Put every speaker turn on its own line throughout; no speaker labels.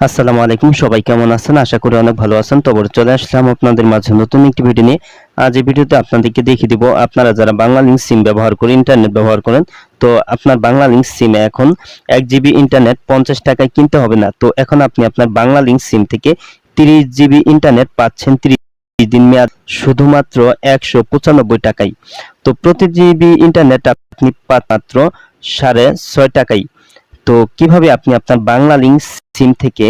আসসালামু আলাইকুম, সবাই কেমন আছেন? আশা করি অনেক ভালো আছেন। তবে চলে আসলাম আপনাদের মাঝে নতুন একটি ভিডিও নিয়ে। আজ এই ভিডিওতে আপনাদেরকে দেখিয়ে দিব, আপনারা যারা বাংলা লিঙ্ক সিম ব্যবহার করে ইন্টারনেট ব্যবহার করেন, তো আপনার বাংলা লিঙ্ক সিমে এখন এক জিবি ইন্টারনেট পঞ্চাশ টাকায় কিনতে হবে না। তো এখন আপনি আপনার বাংলা লিঙ্ক সিম থেকে তিরিশ জিবি ইন্টারনেট পাচ্ছেন তিরিশ দিন মেয়াদ, শুধুমাত্র একশো পঁচানব্বই টাকায়। তো প্রতি জিবি ইন্টারনেট আপনি পান মাত্র সাড়ে ছয় টাকায়। তো কীভাবে আপনি আপনার বাংলা লিঙ্ক সিম থেকে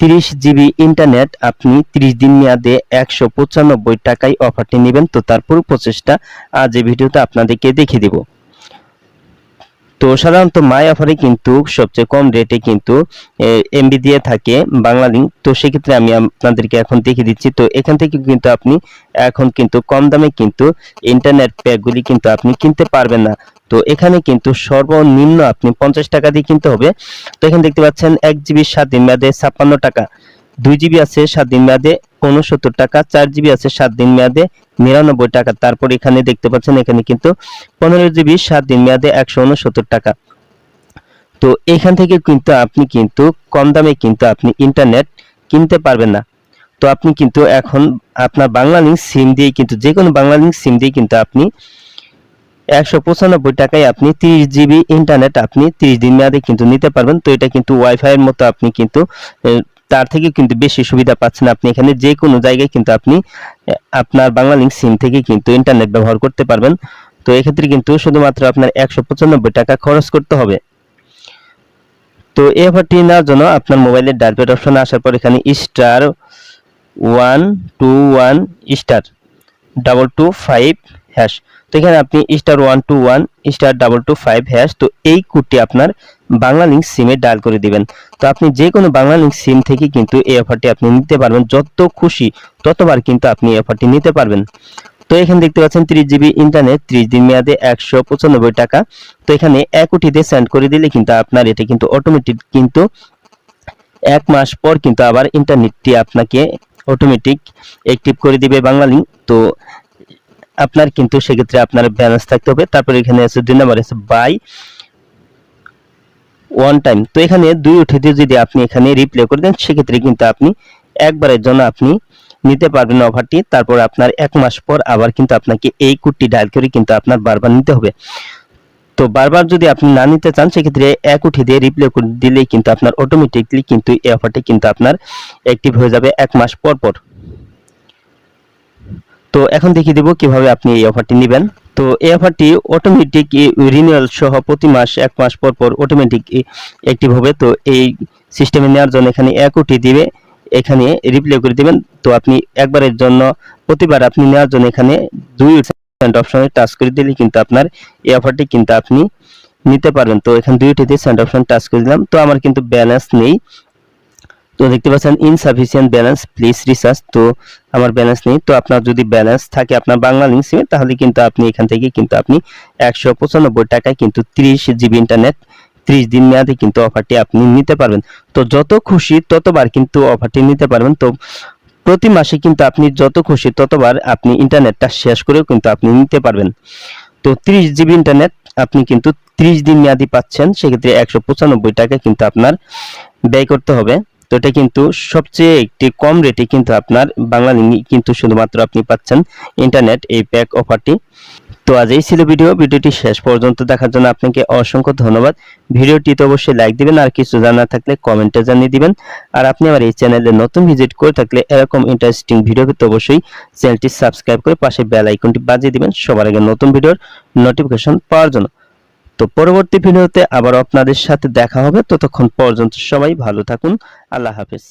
তিরিশ জিবি ইন্টারনেট আপনি তিরিশ দিন মেয়াদে একশো পঁচানব্বই টাকায় অফারটি নেবেন? তো তার পুরো প্রচেষ্টা আজ এই ভিডিওতে আপনাদেরকে দেখিয়ে দিব। তো সাধারণত মাই অফারে কিন্তু সবচেয়ে কম রেটে কিন্তু এমবি দিয়ে থাকে বাংলা লিঙ্ক তো সেক্ষেত্রে আমি আপনাদেরকে এখন দেখিয়ে দিচ্ছি। তো এখান থেকে কিন্তু আপনি এখন কিন্তু কম দামে কিন্তু ইন্টারনেট প্যাকগুলি কিন্তু আপনি কিনতে পারবেন না। তো এখানে কিন্তু সর্বনিম্ন আপনি পঞ্চাশ টাকা দিয়ে কিনতে হবে। তো এখানে দেখতে পাচ্ছেন এক জিবি সাত দিন মেয়াদে ছাপ্পান্ন টাকা, দুই জিবি আছে সাত দিন মেয়াদে উনসত্তর টাকা, চার জিবি আছে সাত দিন মেয়াদে নিরানব্বই টাকা। তারপর এখানে দেখতে পাচ্ছেন এখানে কিন্তু পনেরো জিবি সাত দিন মেয়াদে একশো উনসত্তর টাকা। তো এখান থেকে কিন্তু আপনি কিন্তু কম দামে কিন্তু আপনি ইন্টারনেট কিনতে পারবেন না। তো আপনি কিন্তু এখন আপনার বাংলা লিঙ্ক সিম দিয়ে কিন্তু যে কোনো বাংলা লিঙ্ক সিম দিয়ে কিন্তু আপনি একশো পঁচানব্বই টাকায় আপনি তিরিশ জিবি ইন্টারনেট আপনি তিরিশ দিন মেয়াদে কিন্তু নিতে পারবেন। তো এটা কিন্তু ওয়াইফাই এর মতো আপনি কিন্তু তার থেকে কিন্তু বেশি সুবিধা পাচ্ছেন আপনি এখানে। যে কোনো জায়গায় কিন্তু আপনি আপনার বাংলা লিঙ্ক সিম থেকে কিন্তু ইন্টারনেট ব্যবহার করতে পারবেন। তো এক্ষেত্রে কিন্তু শুধুমাত্র আপনার একশো পঁচানব্বই টাকা খরচ করতে হবে। তো এই অফারটি নেওয়ার জন্য আপনার মোবাইলের ডায়াল অপশন আসার পর এখানে star one two one star double two five hash তো এখানে আপনি star one two one star double two five hash তো এই কোডটি আপনার বাংলা লিঙ্ক সিমে ডায়াল করে দিবেন। তো আপনি যে কোনো বাংলা লিঙ্ক সিম থেকে কিন্তু এই অফারটি আপনি নিতে পারবেন। যত খুশি ততবার কিন্তু আপনি এই অফারটি নিতে পারবেন। তো এখানে দেখতে পাচ্ছেন ত্রিশ জিবি ইন্টারনেট ত্রিশ দিন মেয়াদে একশো পঁচানব্বই টাকা। তো এখানে এক কোটিতে সেন্ড করে দিলে কিন্তু আপনার এটা কিন্তু অটোমেটিক কিন্তু এক মাস পর কিন্তু আবার ইন্টারনেটটি আপনাকে অটোমেটিক অ্যাক্টিভ করে দিবে বাংলা লিঙ্ক তো আপনার কিন্তু সেক্ষেত্রে আপনার ব্যালেন্স থাকতে হবে। তারপর এখানে আছে দুই নম্বর, আছে বাই ওয়ান টাইম তো এখানে দুই উঠে দিয়ে যদি আপনি এখানে রিপ্লে করে দেন, সেক্ষেত্রে কিন্তু আপনি একবারের জন্য আপনি নিতে পারবেন অফারটি তারপর আপনার এক মাস পর আবার কিন্তু আপনাকে এই কোডটি ডায়াল করে কিন্তু আপনার বারবার নিতে হবে। তো বারবার যদি আপনি না নিতে চান, সেক্ষেত্রে এক উঠে দিয়ে রিপ্লে করে দিলেই কিন্তু আপনার অটোমেটিকলি কিন্তু এই অফারটি কিন্তু আপনার অ্যাক্টিভ হয়ে যাবে এক মাস পর পর। তো এখন দেখিয়ে দেবো কীভাবে আপনি এই অফারটি নেবেন। তো এই অফারটি অটোমেটিক রিনিউয়াল সহ প্রতি মাস, এক মাস পর পর অটোমেটিক অ্যাক্টিভ হবে। তো এই সিস্টেমে নেওয়ার জন্য এখানে এক উঠে দিবে, এখানে রিপ্লে করে দিবেন। তো আপনি একবারের জন্য প্রতিবার আপনি নেওয়ার জন্য এখানে দুই সেন্ট অপশনে টাচ করে দিলে কিন্তু আপনার এই অফারটি কিন্তু আপনি নিতে পারবেন। তো এখানে দুইটিতে সেন্ট অপশন টাচ করে দিলাম। তো আমার কিন্তু ব্যালেন্স নেই। তো দেখতে পাচ্ছেন ইনসাফিসিয়েন্ট ব্যালেন্স প্লিজ রিসার্চ তো আমার ব্যালেন্স নেই, তো আপনার যদি ব্যালেন্স থাকে আপনার বাংলা লিঙ্ক সিমে তাহলে কিন্তু আপনি এখান থেকে কিন্তু আপনি একশো পঁচানব্বই টাকায় কিন্তু ত্রিশ জিবি ইন্টারনেট ত্রিশ দিন মেয়াদে কিন্তু অফারটি আপনি নিতে পারবেন। তো যত খুশি ততবার কিন্তু অফারটি নিতে পারবেন। তো প্রতি মাসে কিন্তু আপনি যত খুশি ততবার আপনি ইন্টারনেটটা শেষ করেও কিন্তু আপনি নিতে পারবেন। তো ত্রিশ জিবি ইন্টারনেট আপনি কিন্তু ত্রিশ দিন মেয়াদি পাচ্ছেন, সেক্ষেত্রে একশো পঁচানব্বই টাকা কিন্তু আপনার ব্যয় করতে হবে। তো এটা কিন্তু সবচেয়ে একটি কম রেটে কিন্তু আপনার বাংলা কিন্তু শুধুমাত্র আপনি পাচ্ছেন ইন্টারনেট এই প্যাক অফারটি তো আজ এই ছিল ভিডিও ভিডিওটি শেষ পর্যন্ত দেখার জন্য আপনাকে অসংখ্য ধন্যবাদ। ভিডিওটিতে অবশ্যই লাইক দিবেন, আর কিছু জানার থাকলে কমেন্টে জানিয়ে দিবেন। আর আপনি আমার এই চ্যানেলে নতুন ভিজিট করে থাকলে এরকম ইন্টারেস্টিং ভিডিও পেতে অবশ্যই চ্যানেলটি সাবস্ক্রাইব করে পাশে বেল আইকনটি বাজিয়ে দিবেন সবার আগে নতুন ভিডিওর নোটিফিকেশন পাওয়ার জন্য। তো পরবর্তী ভিডিওতে আবার আপনাদের সাথে দেখা হবে। ততক্ষণ পর্যন্ত সবাই ভালো থাকুন। আল্লাহ হাফেজ।